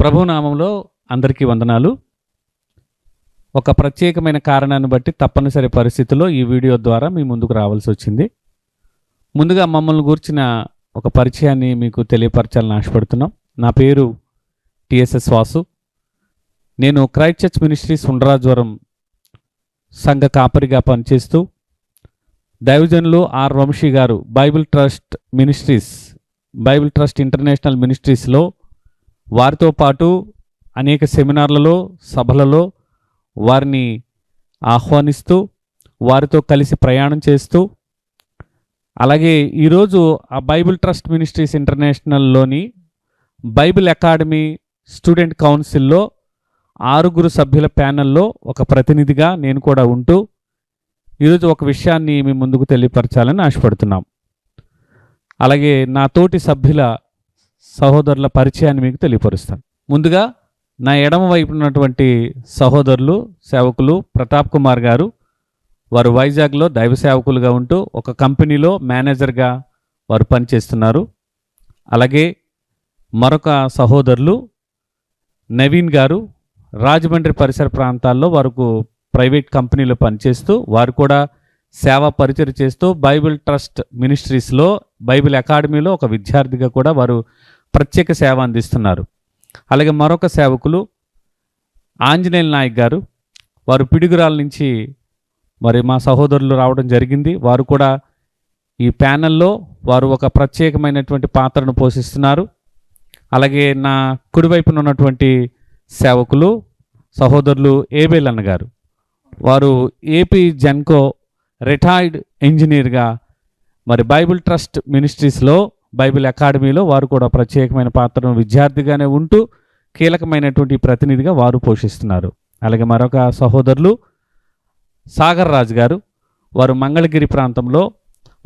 ప్రభునామంలో అందరికీ వందనాలు. ఒక ప్రత్యేకమైన కారణాన్ని బట్టి తప్పనిసరి పరిస్థితుల్లో ఈ వీడియో ద్వారా మీ ముందుకు రావాల్సి వచ్చింది. ముందుగా మమ్మల్ని గూర్చిన ఒక పరిచయాన్ని మీకు తెలియపరచాలని ఆశపడుతున్నాం. నా పేరు టిఎస్ఎస్ వాసు. నేను క్రైస్ట్ చర్చ్ మినిస్ట్రీస్ ఉండ్రాజ్వరం సంఘ కాపరిగా పనిచేస్తూ దైవజనులు R Vamsi garu Bible trust ministries Bible trust international మినిస్ట్రీస్లో వారితో పాటు అనేక సెమినార్లలో సభలలో వారిని ఆహ్వానిస్తూ వారితో కలిసి ప్రయాణం చేస్తూ అలాగే ఈరోజు ఆ బైబిల్ ట్రస్ట్ మినిస్ట్రీస్ ఇంటర్నేషనల్లోని బైబిల్ అకాడమీ స్టూడెంట్ కౌన్సిల్లో ఆరుగురు సభ్యుల ప్యానెల్లో ఒక ప్రతినిధిగా నేను కూడా ఉంటూ ఈరోజు ఒక విషయాన్ని మీ ముందుకు తెలియపరచాలని ఆశపడుతున్నాం. అలాగే నా తోటి సభ్యుల సహోదరుల పరిచయాన్ని మీకు తెలియపరుస్తాను. ముందుగా నా ఎడమ వైపు ఉన్నటువంటి సహోదరులు సేవకులు ప్రతాప్ కుమార్ గారు. వారు వైజాగ్లో దైవ సేవకులుగా ఉంటూ ఒక కంపెనీలో మేనేజర్గా వారు పనిచేస్తున్నారు. అలాగే మరొక సహోదరులు నవీన్ గారు. రాజమండ్రి పరిసర ప్రాంతాల్లో వారికి ప్రైవేట్ కంపెనీలో పనిచేస్తూ వారు కూడా సేవా పరిచయం చేస్తూ బైబిల్ ట్రస్ట్ మినిస్ట్రీస్లో బైబిల్ అకాడమీలో ఒక విద్యార్థిగా కూడా వారు ప్రత్యేక సేవ అందిస్తున్నారు. అలాగే మరొక సేవకులు ఆంజనేయుల నాయక్ గారు వారు పిడుగురాల నుంచి మరి మా సహోదరులు రావడం జరిగింది. వారు కూడా ఈ ప్యానెల్లో వారు ఒక ప్రత్యేకమైనటువంటి పాత్రను పోషిస్తున్నారు. అలాగే నా కుడివైపున ఉన్నటువంటి సేవకులు సహోదరులు ఏబేల్ అన్నగారు వారు ఏపీ జెన్కో రిటైర్డ్ ఇంజనీర్గా మరి బైబిల్ ట్రస్ట్ మినిస్ట్రీస్లో బైబిల్ అకాడమీలో వారు కూడా ప్రత్యేకమైన పాత్రను విద్యార్థిగానే ఉంటూ కీలకమైనటువంటి ప్రతినిధిగా వారు పోషిస్తున్నారు. అలాగే మరొక సహోదరులు సాగర్ రాజు గారు వారు మంగళగిరి ప్రాంతంలో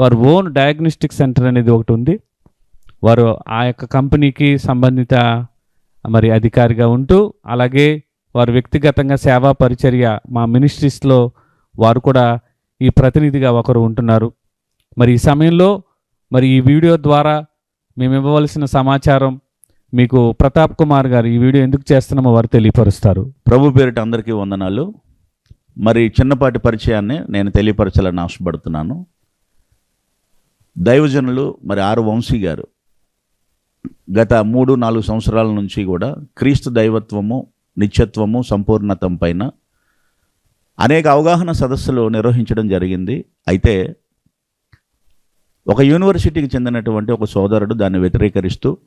వారు ఓన్ డయాగ్నోస్టిక్ సెంటర్ అనేది ఒకటి ఉంది. వారు ఆ యొక్క కంపెనీకి సంబంధిత మరి అధికారిగా ఉంటూ అలాగే వారు వ్యక్తిగతంగా సేవా పరిచర్య మా మినిస్ట్రీస్లో వారు కూడా ఈ ప్రతినిధిగా ఒకరు ఉంటున్నారు. మరి ఈ సమయంలో మరి ఈ వీడియో ద్వారా మేము ఇవ్వవలసిన సమాచారం మీకు ప్రతాప్ కుమార్ గారు ఈ వీడియో ఎందుకు చేస్తున్నామో వారు తెలియపరుస్తారు. ప్రభు పేరిట అందరికీ వందనాలు. మరి చిన్నపాటి పరిచయాన్ని నేను తెలియపరచాలని ఆశపడుతున్నాను. దైవజనులు మరి ఆరు వంశీ గారు గత మూడు నాలుగు సంవత్సరాల నుంచి కూడా క్రీస్తు దైవత్వము నిత్యత్వము సంపూర్ణతం పైన అనేక అవగాహన సదస్సులు నిర్వహించడం జరిగింది. అయితే ఒక యూనివర్సిటీకి చెందినటువంటి ఒక సోదరుడు దాన్ని వ్యతిరేకరిస్తూ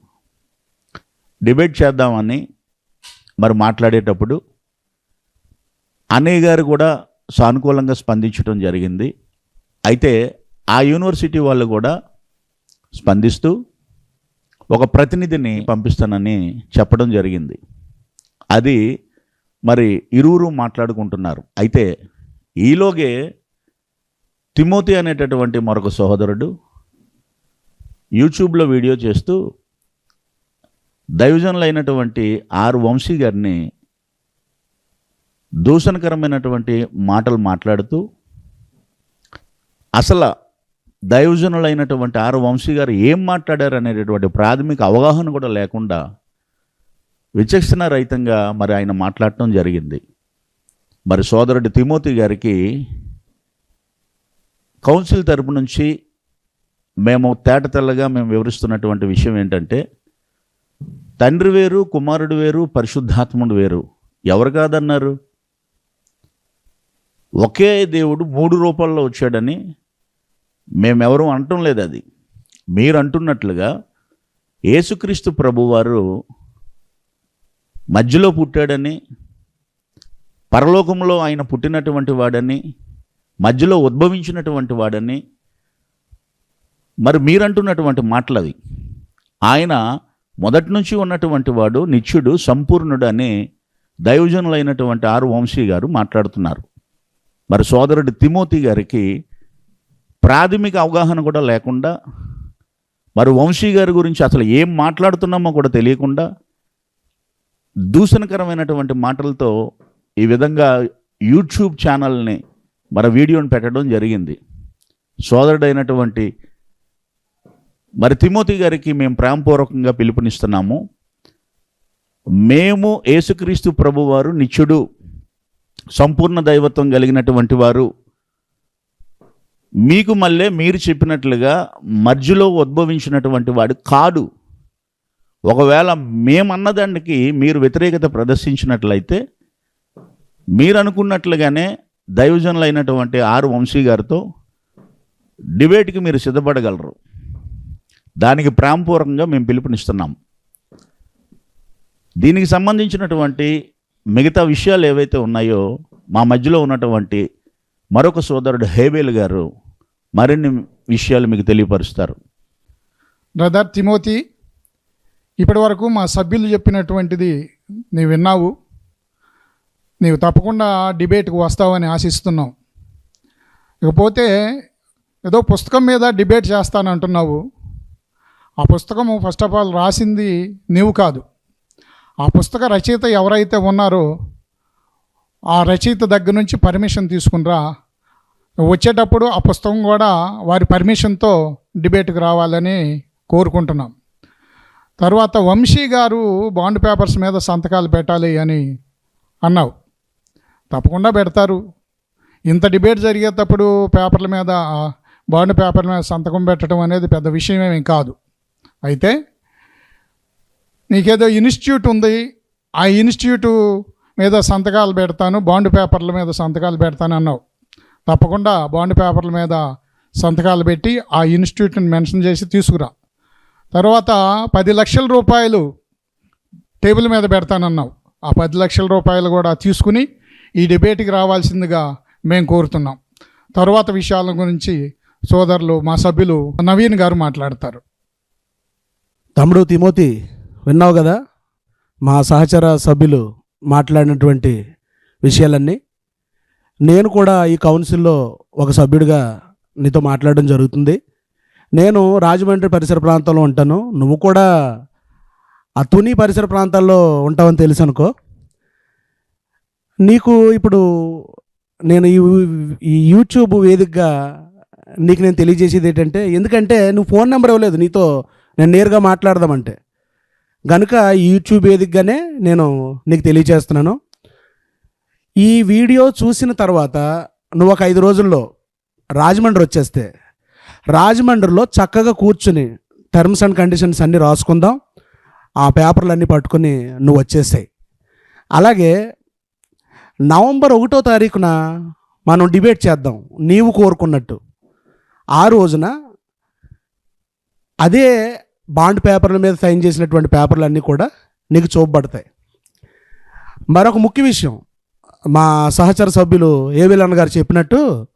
డిబేట్ చేద్దామని మరి మాట్లాడేటప్పుడు అన్నయ్య గారు కూడా సానుకూలంగా స్పందించడం జరిగింది. అయితే ఆ యూనివర్సిటీ వాళ్ళు కూడా స్పందిస్తూ ఒక ప్రతినిధిని పంపిస్తానని చెప్పడం జరిగింది. అది మరి ఇరువురు మాట్లాడుకుంటున్నారు. అయితే ఈలోగే తిమోతి అనేటటువంటి మరొక సహోదరుడు యూట్యూబ్లో వీడియో చేస్తూ దైవజనులైనటువంటి ఆరు వంశీ గారిని దూషణకరమైనటువంటి మాటలు మాట్లాడుతూ అసలు దైవజనులైనటువంటి ఆరు వంశీ గారు ఏం మాట్లాడారు అనేటటువంటి ప్రాథమిక అవగాహన కూడా లేకుండా విచక్షణ రహితంగా మరి ఆయన మాట్లాడటం జరిగింది. మరి సోదరుడు తిమోతి గారికి కౌన్సిల్ తరపు నుంచి మేము తేటతెల్లగా మేము వివరిస్తున్నటువంటి విషయం ఏంటంటే తండ్రి వేరు కుమారుడు వేరు పరిశుద్ధాత్ముడు వేరు. ఎవరు కాదన్నారు? ఒకే దేవుడు మూడు రూపాల్లో వచ్చాడని మేమెవరూ అంటం లేదు అది. మీరు అంటున్నట్లుగా యేసుక్రీస్తు ప్రభువారు మధ్యలో పుట్టాడని పరలోకంలో ఆయన పుట్టినటువంటి వాడని మధ్యలో ఉద్భవించినటువంటి వాడని మరి మీరంటున్నటువంటి మాటలు అవి ఆయన మొదటి నుంచి ఉన్నటువంటి వాడు నిత్యుడు సంపూర్ణుడు అని దైవజనులైనటువంటి ఆరు వంశీ గారు మాట్లాడుతున్నారు. మరి సోదరుడు తిమోతి గారికి ప్రాథమిక అవగాహన కూడా లేకుండా మరి వంశీ గారి గురించి అసలు ఏం మాట్లాడుతున్నామో కూడా తెలియకుండా దూషణకరమైనటువంటి మాటలతో ఈ విధంగా యూట్యూబ్ ఛానల్ని మరి వీడియోని పెట్టడం జరిగింది. సోదరుడైనటువంటి మరి తిమోతి గారికి మేము ప్రేమపూర్వకంగా పిలుపునిస్తున్నాము. మేము యేసుక్రీస్తు ప్రభువారు నిత్యుడు సంపూర్ణ దైవత్వం కలిగినటువంటి వారు. మీకు మళ్ళీ మీరు చెప్పినట్లుగా మధ్యలో ఉద్భవించినటువంటి వాడు కాడు. ఒకవేళ మేమన్నదానికి మీరు వ్యతిరేకత ప్రదర్శించినట్లయితే మీరు అనుకున్నట్లుగానే దైవజనులైనటువంటి ఆరు వంశీ గారితో డిబేట్కి మీరు సిద్ధపడగలరు. దానికి ప్రేమపూర్వకంగా మేము పిలుపునిస్తున్నాం. దీనికి సంబంధించినటువంటి మిగతా విషయాలు ఏవైతే ఉన్నాయో మా మధ్యలో ఉన్నటువంటి మరొక సోదరుడు హేబేల్ గారు మరిన్ని విషయాలు మీకు తెలియపరుస్తారు. బ్రదర్ తిమోతి ఇప్పటి వరకు మా సభ్యులు చెప్పినటువంటిది నీవు విన్నావు. నీవు తప్పకుండా డిబేట్కి వస్తావని ఆశిస్తున్నాం ఇకపోతే ఏదో పుస్తకం మీద డిబేట్ చేస్తానంటున్నావు ఆ పుస్తకము ఫస్ట్ ఆఫ్ ఆల్ రాసింది నీవు కాదు. ఆ పుస్తక రచయిత ఎవరైతే ఉన్నారో ఆ రచయిత దగ్గర నుంచి పర్మిషన్ తీసుకునిరా వచ్చేటప్పుడు ఆ పుస్తకం కూడా వారి పర్మిషన్తో డిబేట్కి రావాలని కోరుకుంటున్నాం. తర్వాత వంశీ గారు బాండ్ పేపర్స్ మీద సంతకాలు పెట్టాలి అని అన్నావు. తప్పకుండా పెడతారు. ఇంత డిబేట్ జరిగేటప్పుడు పేపర్ల మీద బాండ్ పేపర్ల మీద సంతకం పెట్టడం అనేది పెద్ద విషయం ఏమీ కాదు. అయితే నీకేదో ఇన్స్టిట్యూట్ ఉంది. ఆ ఇన్స్టిట్యూట్ మీద సంతకాలు పెడతాను బాండ్ పేపర్ల మీద సంతకాలు పెడతాను అన్నావు. తప్పకుండా బాండ్ పేపర్ల మీద సంతకాలు పెట్టి ఆ ఇన్స్టిట్యూట్ని మెన్షన్ చేసి తీసుకురా. తర్వాత పది లక్షల రూపాయలు టేబుల్ మీద పెడతానన్నావు. ఆ పది లక్షల రూపాయలు కూడా తీసుకుని ఈ డిబేట్కి రావాల్సిందిగా మేము కోరుతున్నాం. తర్వాత విషయాల గురించి సోదరులు మా సభ్యులు నవీన్ గారు మాట్లాడతారు. తమ్ముడు తిమోతి విన్నావు కదా? మా సహచర సభ్యులు మాట్లాడినటువంటి విషయాలన్నీ. నేను కూడా ఈ కౌన్సిల్లో ఒక సభ్యుడిగా నీతో మాట్లాడడం జరుగుతుంది. నేను రాజమండ్రి పరిసర ప్రాంతంలో ఉంటాను. నువ్వు కూడా అతుని తుని పరిసర ప్రాంతాల్లో ఉంటావని తెలుసు అనుకో నీకు ఇప్పుడు నేను ఈ యూట్యూబ్ వేదికగా నీకు నేను తెలియజేసేది ఏంటంటే ఎందుకంటే నువ్వు ఫోన్ నెంబర్ ఇవ్వలేదు నీతో నేను నేరుగా మాట్లాడదామంటే. గనుక యూట్యూబ్ వేదికగానే నేను నీకు తెలియజేస్తున్నాను. ఈ వీడియో చూసిన తర్వాత నువ్వు ఒక ఐదు రోజుల్లో రాజమండ్రి వచ్చేస్తే రాజమండ్రిలో చక్కగా కూర్చుని టర్మ్స్ అండ్ కండిషన్స్ అన్నీ రాసుకుందాం. ఆ పేపర్లన్నీ పట్టుకుని నువ్వు వచ్చేసాయి. అలాగే నవంబర్ ఒకటో తారీఖున మనం డిబేట్ చేద్దాం. నీవు కోరుకున్నట్టు. ఆ రోజున అదే బాండ్ పేపర్ల మీద సైన్ చేసినటువంటి పేపర్లు అన్నీ కూడా నీకు చూపబడతాయి. మరొక ముఖ్య విషయం. మా సహచర సభ్యులు ఏవిలన్న గారు చెప్పినట్టు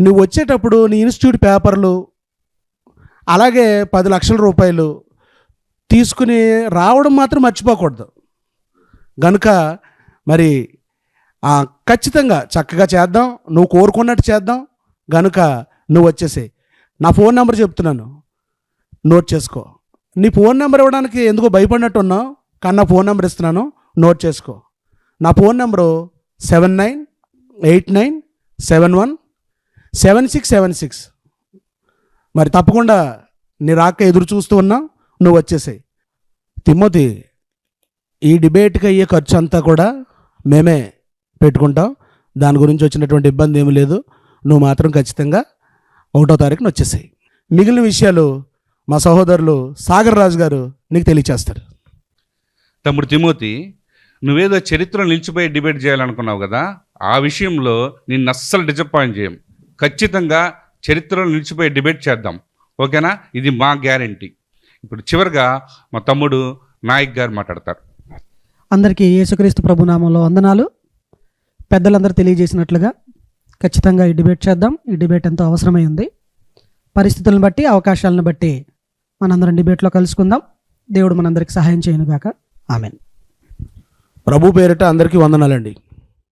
నువ్వు వచ్చేటప్పుడు నీ ఇన్స్టిట్యూట్ పేపర్లు అలాగే పది లక్షల రూపాయలు తీసుకుని రావడం మాత్రం మర్చిపోకూడదు. గనుక మరి ఖచ్చితంగా చక్కగా చేద్దాం. నువ్వు కోరుకున్నట్టు చేద్దాం. గనుక నువ్వు వచ్చేసేయి. నా ఫోన్ నెంబర్ చెప్తున్నాను. నోట్ చేసుకో. నీ ఫోన్ నెంబర్ ఇవ్వడానికి ఎందుకో భయపడినట్టు ఉన్నావు కానీ నా ఫోన్ నెంబర్ ఇస్తున్నాను. నోట్ చేసుకో. నా phone number seven nine eight nine seven one seven six seven six. మరి తప్పకుండా నీ రాక ఎదురు చూస్తూ ఉన్నా నువ్వు వచ్చేసాయి. తిమ్మతి ఈ డిబేట్కి అయ్యే ఖర్చు అంతా కూడా మేమే పెట్టుకుంటాం. దాని గురించి వచ్చినటువంటి ఇబ్బంది ఏమీ లేదు. నువ్వు మాత్రం ఖచ్చితంగా ఒకటో తారీఖున వచ్చేసాయి. మిగిలిన విషయాలు మా సహోదరులు సాగర్ రాజు గారు నీకు తెలియచేస్తారు. తమ్ముడు తిమోతి నువ్వేదో చరిత్రలో నిలిచిపోయి డిబేట్ చేయాలనుకున్నావు కదా ఆ విషయంలో నిన్ను అస్సలు డిసప్పాయింట్ చేయం ఖచ్చితంగా చరిత్రలో నిలిచిపోయి డిబేట్ చేద్దాం. ఓకేనా? ఇది మా గ్యారంటీ. ఇప్పుడు చివరిగా మా తమ్ముడు నాయక్ గారు మాట్లాడతారు. అందరికీ యేసుక్రీస్తు ప్రభు నామంలో వందనాలు. పెద్దలందరూ తెలియజేసినట్లుగా ఖచ్చితంగా ఈ డిబేట్ చేద్దాం. ఈ డిబేట్ ఎంతో అవసరమై ఉంది. పరిస్థితులను బట్టి అవకాశాలను బట్టి మనందరం డిబేట్లో కలుసుకుందాం. దేవుడు మనందరికి సహాయం చేయనుగాక. ఆమెన్. ప్రభు పేరిట అందరికీ వందనాలండి.